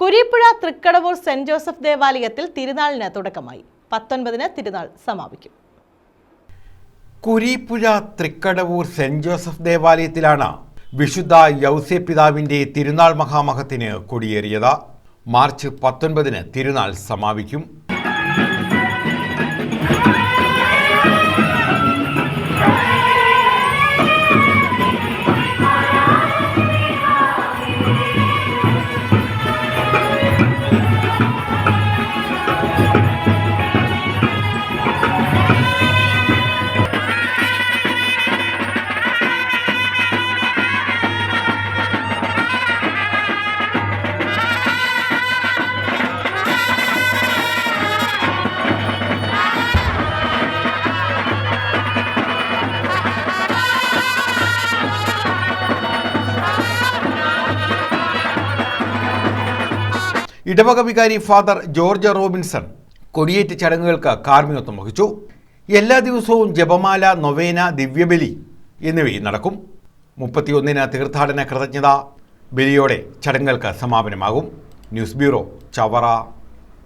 Kureepuzha Thrikkadavoor saint Joseph ദേവാലയത്തിൽ തിരുനാളിന് തുടക്കമായി. പത്തൊൻപതിന് തിരുനാൾ സമാപിക്കും. കുരീപ്പുഴ തൃക്കടവൂർ സെന്റ് ജോസഫ് ദേവാലയത്തിലാണ് വിശുദ്ധ യൗസെ പിതാവിന്റെ തിരുനാൾ മഹാമഹത്തിന് കൊടിയേറിയത്. മാർച്ച് പത്തൊൻപതിന് തിരുനാൾ സമാപിക്കും. ഇടവക വികാരി ഫാദർ ജോർജ് റോബിൻസൺ കൊടിയേറ്റ് ചടങ്ങുകൾക്ക് കാർമ്മികത്വം വഹിച്ചു. എല്ലാ ദിവസവും ജപമാല നൊവേന ദിവ്യബലി എന്നിവയും നടക്കും. മുപ്പത്തിയൊന്നിന് തീർത്ഥാടന കൃതജ്ഞത ബലിയോടെ ചടങ്ങുകൾക്ക് സമാപനമാകും. News bureau Chavara.